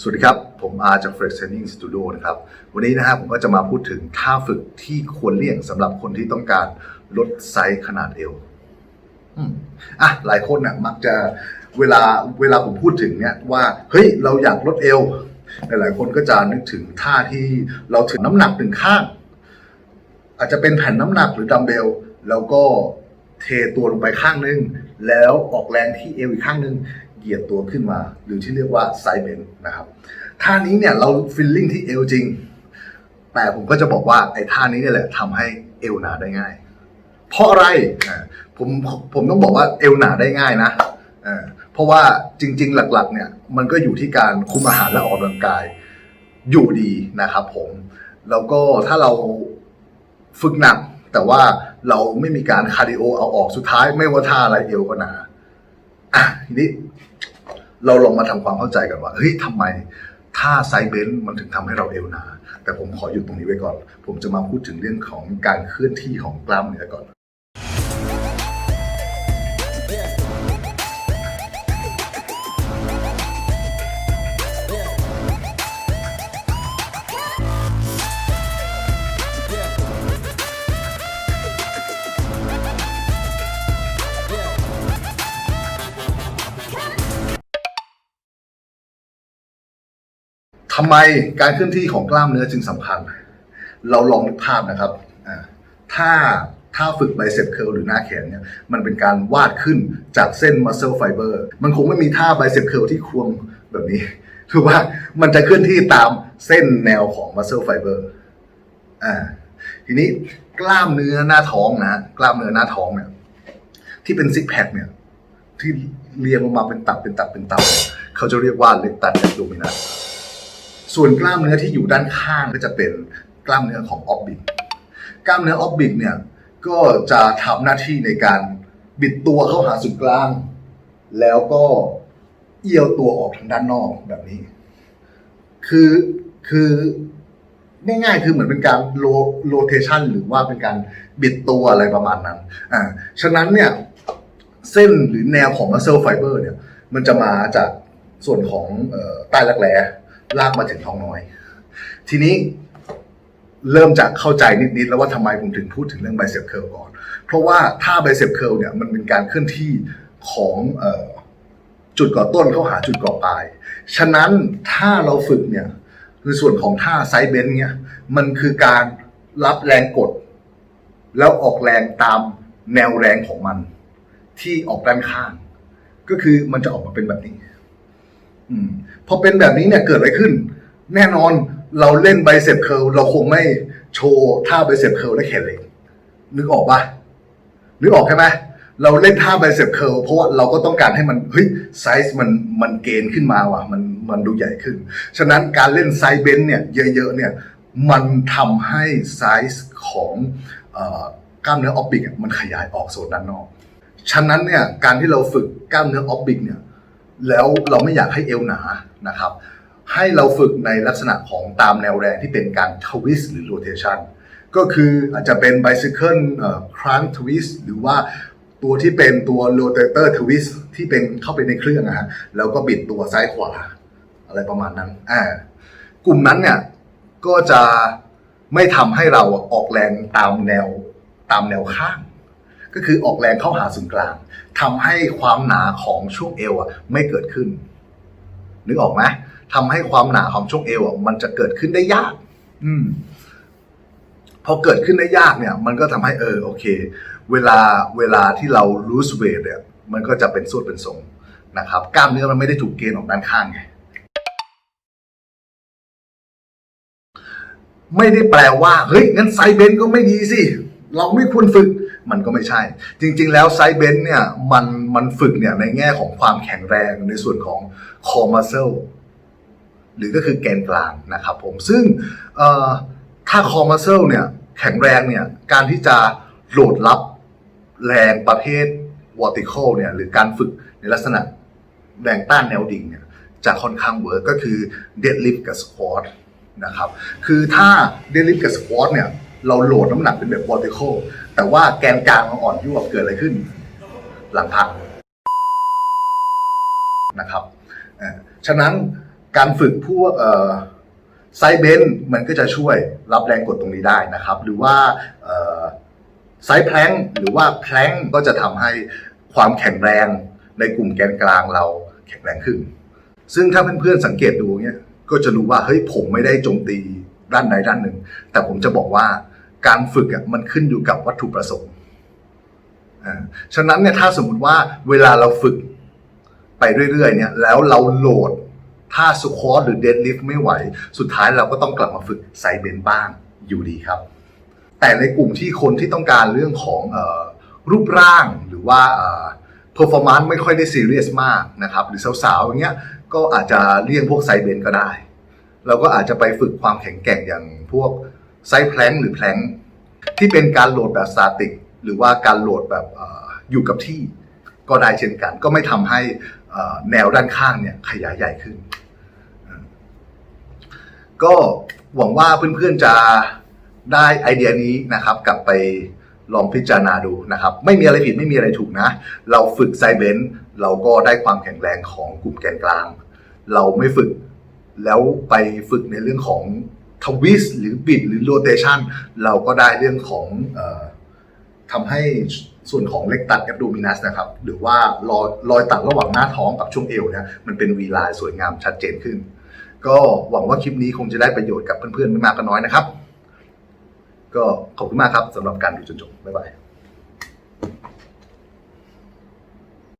สวัสดีครับ ผมอาจาก Flex Training Studio นะครับ วันนี้นะครับผมก็จะมาพูดถึงท่าฝึกที่ควรเลี่ยงสำหรับคนที่ต้องการลดไซส์ขนาดเอวอะหลายคนน่ะมักจะเวลาเวลาผมพูดถึงเนี่ยว่า เฮ้ย เราอยากลดเอว หลายๆคนก็จะนึกถึงท่าที่เราถือน้ำหนักหนึ่งข้าง อาจจะเป็นแผ่นน้ำหนักหรือดัมเบล แล้วก็เทตัวลงไปข้างนึง แล้วออกแรงที่เอวอีกข้างนึง เหยียดตัวขึ้นมา หรือที่เรียกว่าไซเบนนะครับท่านี้เนี่ยเราฟิลลิ่งที่เอวจริง แต่ผมก็จะบอกว่าไอ้ท่านี้เนี่ยแหละทำให้เอวหนาได้ง่าย เพราะอะไรผมผมต้องบอกว่าเอวหนาได้ง่ายนะเพราะว่าจริง ๆ หลักๆ เนี่ยมันก็อยู่ที่การคุมอาหารและออกกำลังกายอยู่ดีนะครับผมแล้วก็ถ้าเราฝึกหนัก แต่ว่าเราไม่มีการคาร์ดิโอเอาออกสุดท้าย ไม่ว่าท่าอะไรเอวก็หนาอะทีนี้ เราลองมาทำความเข้าใจกันว่าเฮ้ยทำไมท่าไซเบนมันถึงทำให้เราเอวหนา แต่ผมขอหยุดตรงนี้ไว้ก่อน ผมจะมาพูดถึงเรื่องของการเคลื่อนที่ของกล้ามเนื้อก่อน ทำไมการเคลื่อนที่ของกล้ามเนื้อจึงสำคัญ เราลองนึกภาพนะครับอ่าถ้าถ้าฝึกไบเซปเคิลหรือหน้าแขนเนี่ยมันเป็นการวาดขึ้นจากเส้นมัสเซลไฟเบอร์มันคงไม่มีท่าไบเซปเคิลที่ควงแบบนี้ถูกว่ามันจะเคลื่อนที่ตามเส้นแนวของมัสเซลไฟเบอร์อ่าทีนี้กล้ามเนื้อหน้าท้องนะกล้ามเนื้อหน้าท้องเนี่ยที่เป็นซิกแพคเนี่ยที่เรียงลงมาเป็นตับเป็นตับเป็นตับเขาจะเรียกว่าเลตันแอบโดมินัส ส่วนกล้ามเนื้อที่อยู่ด้านข้างก็จะเป็นกล้ามเนื้อของออบบิกกล้ามเนื้อออบบิกเนี่ยก็จะทำหน้าที่ในการบิดตัวเข้าหาศูนย์กลาง แล้วก็เอียวตัวออกทางด้านนอกแบบนี้ คือคือง่ายๆคือเหมือนเป็นการโลโรเทชันหรือว่าเป็นการบิดตัวอะไรประมาณนั้น อ่า ฉะนั้นเนี่ยเส้นหรือแนวของ muscle fiber เนี่ย มันจะมาจากส่วนของออใต้รักแร้ ลากมาถึงท้องน้อย ทีนี้เริ่มจากเข้าใจนิดๆแล้วว่าทำไมผมถึงพูดถึงเรื่อง bicep curl ก่อน เพราะว่าถ้า bicep curl เนี่ยมันเป็นการเคลื่อนที่ของจุดก่อต้นเข้าหาจุดก่อปลาย ฉะนั้นถ้าเราฝึกเนี่ยคือส่วนของท่าไซด์เบนเนี่ยมันคือการรับแรงกด แล้วออกแรงตามแนวแรงของมัน ที่ออกด้านข้าง ก็คือมันจะออกมาเป็นแบบนี้ อมพอเป็นแบบนี้เนี่ยเกิดอะไรขึ้น แน่นอนเราเล่นไบเซปเคิลเราคงไม่โชว์ท่าไบเซปเคิลและแขนเหล็กนึกออกปะนึกออกใช่ไหมเราเล่นท่าไบเซปเคิลเพราะว่าเราก็ต้องการให้มันเฮ้ยไซส์มันมันเกณฑ์ขึ้นมาว่ะมันมันดูใหญ่ขึ้น ฉะนั้นการเล่นไซส์เบนเนี่ยเยอะๆเนี่ยมันทำให้ไซส์ของอกล้ามเนื้อออบบิกมันขยายออกโซนด้านนอก ฉะนั้นเนี่ยการที่เราฝึกกล้ามเนื้อออบบิกเนี่ย แล้วเราไม่อยากให้เอวหนานะครับ ให้เราฝึกในลักษณะของตามแนวแรงที่เป็นการทวิสต์หรือโรเทชันก็คืออาจจะเป็น bicycle เอ่อ crunch twist หรือว่าตัวที่เป็นตัว rotator twist ที่เป็นเข้าไปในเครื่องนะฮะแล้วก็บิดตัวซ้ายขวา อะไรประมาณนั้นอ่ากลุ่มนั้นเนี่ยก็จะไม่ทำให้เราออกแรงตามแนวตามแนวข้าง ก็คือออกแรงเข้าหาศูนย์กลางทำให้ความหนาของช่วงเอวอะไม่เกิดขึ้น นึกออกไหมทำให้ความหนาของช่วงเอวอะมันจะเกิดขึ้นได้ยาก อืมพอเกิดขึ้นได้ยากเนี่ย มันก็ทำให้เออโอเค เวลาเวลาที่เรา lose weight เนี่ย มันก็จะเป็นส่วนเป็นทรงนะครับ กล้ามเนื้อมันไม่ได้ถูกเกณฑ์ออกด้านข้างไงไม่ได้แปลว่า เฮ้ยงั้นไซเบนก็ไม่ดีสิ เราไม่ควรฝึก มันก็ไม่ใช่ จริง ๆ แล้วไซส์เบนเนี่ยมันมันฝึกเนี่ยในแง่ของความแข็งแรงในส่วนของคอมัสเซลหรือก็คือแกนกลางนะครับผมซึ่งถ้าคอมัสเซลเนี่ยแข็งแรงเนี่ยการที่จะโหลดรับแรงประเภท vertical เนี่ยหรือการฝึกในลักษณะแรงต้านแนวดิ่งเนี่ยจะค่อนข้างเวิร์กก็คือ deadlift กับ squat นะครับคือถ้า deadlift กับ squat เนี่ย เราโหลดน้ำหนักเป็นแบบ vertical แต่ว่าแกนกลางมันอ่อนยวบเกิดอะไรขึ้น หลังพังนะครับอ่อฉะนั้นการฝึกพวกไซเบนมันก็จะช่วยรับแรงกดตรงนี้ได้นะครับ หรือว่าไซแพลงหรือว่าแพลงก์ก็จะทำให้ความแข็งแรงในกลุ่มแกนกลางเราแข็งแรงขึ้น ซึ่งถ้าเพื่อนๆสังเกตดูเนี่ยก็จะรู้ว่าเฮ้ยผมไม่ได้โจมตี ด้านใดด้านหนึ่ง แต่ผมจะบอกว่าการฝึกอะมันขึ้นอยู่กับวัตถุประสงค์อ่าฉะนั้นเนี่ยถ้าสมมุติว่าเวลาเราฝึกไปเรื่อยๆเนี่ยแล้วเราโหลดท่าสควอตหรือเดดลิฟต์ไม่ไหว สุดท้ายเราก็ต้องกลับมาฝึกไซเบนบ้างอยู่ดีครับ แต่ในกลุ่มที่คนที่ต้องการเรื่องของเออรูปร่างหรือว่าเอ่อ performance ไม่ค่อยได้ซีเรียสมากนะครับ หรือสาวๆอย่างเงี้ยก็อาจจะเลี่ยงพวกไซเบนก็ได้ เราก็อาจจะไปฝึกความแข็งแกร่งอย่างพวกไซส์แพลงหรือแพลงที่เป็นการโหลดแบบสตาติก หรือว่าการโหลดแบบออยู่กับที่ก็ได้เช่นกัน ก็ไม่ทำให้แนวด้านข้างเนี่ยขยายใหญ่ขึ้น ก็หวังว่าเพื่อนๆจะได้ไอเดียนี้นะครับ กลับไปลองพิจารณาดูนะครับ ไม่มีอะไรผิดไม่มีอะไรถูกนะ เราฝึกไซเบนซ์เราก็ได้ความแข็งแรงของกลุ่มแกนกลาง เราไม่ฝึก แล้วไปฝึกในเรื่องของทวิสหรือบิดหรือโรเตชันเราก็ได้เรื่องของอทำให้ส่วนของเล็กตัดแอบโดมินัสนะครับ หรือว่ารอยรอยตัดระหว่างหน้าท้องกับช่วงเอวเนี่ยมันเป็นวีไลน์สวยงามชัดเจนขึ้น ก็หวังว่าคลิปนี้คงจะได้ประโยชน์กับเพื่อนๆไม่มากก็น้อยนะครับ ก็ขอบคุณมากครับสำหรับการดูจนจบบ๊ายบาย